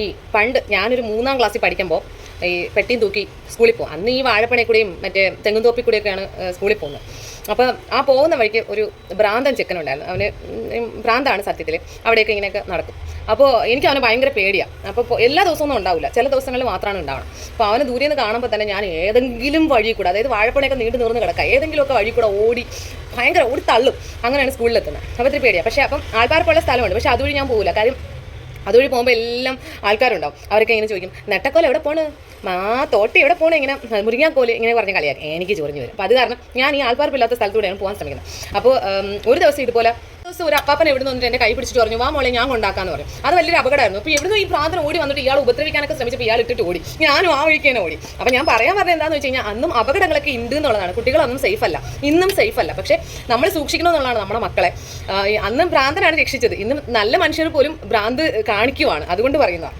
ഈ പണ്ട് ഞാനൊരു മൂന്നാം ക്ലാസ്സിൽ പഠിക്കുമ്പോൾ ഈ പെട്ടിയും തൂക്കി സ്കൂളിൽ പോകും അന്ന് ഈ വാഴപ്പണയിൽ കൂടെയും മറ്റേ തെങ്ങുംതോപ്പിൽ കൂടെയൊക്കെയാണ് സ്കൂളിൽ പോകുന്നത്. അപ്പോൾ ആ പോകുന്ന വഴിക്ക് ഒരു ഭ്രാന്തൻ ചെക്കനുണ്ടായിരുന്നു. അവന് ഭ്രാന്താണ് സത്യത്തിൽ അവിടെയൊക്കെ ഇങ്ങനെയൊക്കെ നടക്കും. അപ്പോൾ എനിക്ക് അവന് ഭയങ്കര പേടിയാണ് അപ്പോൾ എല്ലാ ദിവസവും ഒന്നും ഉണ്ടാവില്ല ചില ദിവസങ്ങളിൽ മാത്രമാണ് ഉണ്ടാവണം. അപ്പോൾ അവനെ ദൂരെ നിന്ന് കാണുമ്പോൾ തന്നെ ഞാൻ ഏതെങ്കിലും വഴി കൂടെ അതായത് വാഴപ്പണയൊക്കെ നീണ്ടു നീർന്ന് കിടക്കുക ഏതെങ്കിലുമൊക്കെ വഴി കൂടെ ഓടി ഭയങ്കര ഓടി തള്ളും. അങ്ങനെയാണ് സ്കൂളിലെത്തുന്നത്. അപ്പോൾ ഇത്തിരി പേടിയാണ് പക്ഷേ അപ്പം ആൾക്കാർക്കുള്ള സ്ഥലമുണ്ട്. പക്ഷേ അതുവഴി ഞാൻ പോകില്ല കാര്യം അതുവഴി പോകുമ്പോൾ എല്ലാം ആൾക്കാരുണ്ടാവും. അവരൊക്കെ ഇങ്ങനെ ചോദിക്കും നെട്ടക്കോല എവിടെ പോണ്? മാ തോട്ടി എവിടെ പോണ്? ഇങ്ങനെ മുരിങ്ങാക്കോൽ ഇങ്ങനെ പറഞ്ഞ് കളിയാക്കി. എനിക്ക് ചൊറിഞ്ഞു വരും. അപ്പോൾ അത് കാരണം ഞാൻ ഈ ആൾപ്പാർപ്പില്ലാത്ത സ്ഥലത്തൂടെയാണ് പോകാൻ ശ്രമിക്കുന്നത്. അപ്പോൾ ഒരു ദിവസം ഇതുപോലെ ദിവസം ഒരു അപ്പാപ്പൻ എവിടെ നിന്ന് എന്റെ കൈ പിടിച്ചിട്ട് പറഞ്ഞു വാ മോളെ ഞാൻ കൊണ്ടാക്കാന്ന് പറഞ്ഞു. അത് വലിയൊരു അപകടമായിരുന്നു. അപ്പോൾ എവിടുന്ന് ഈ പ്രാന്തം ഓടി വന്നിട്ട് ഇയാൾ ഉപദ്രവിക്കാനൊക്കെ ശ്രമിച്ചപ്പോൾ ഇയാൾ ഇട്ടിട്ട് ഓടി. ഞാനും ആ വഴിക്ക് തന്നെ ഓടി. അപ്പോൾ ഞാൻ പറയാൻ പറഞ്ഞത് എന്താണെന്ന് വെച്ച് കഴിഞ്ഞാൽ അന്നും അപകടങ്ങളൊക്കെ ഉണ്ട് എന്നുള്ളതാണ്. കുട്ടികളൊന്നും സേഫ് അല്ല. ഇന്നും സേഫ് അല്ല. പക്ഷേ നമ്മൾ സൂക്ഷിക്കണം എന്നുള്ളതാണ് നമ്മുടെ മക്കളെ. അന്നും ഭ്രാന്തനാണ് രക്ഷിച്ചത്. ഇന്നും നല്ല മനുഷ്യർ പോലും ഭ്രാന്ത് കാണിക്കുവാണ്. അതുകൊണ്ട് പറയുന്നതാണ്.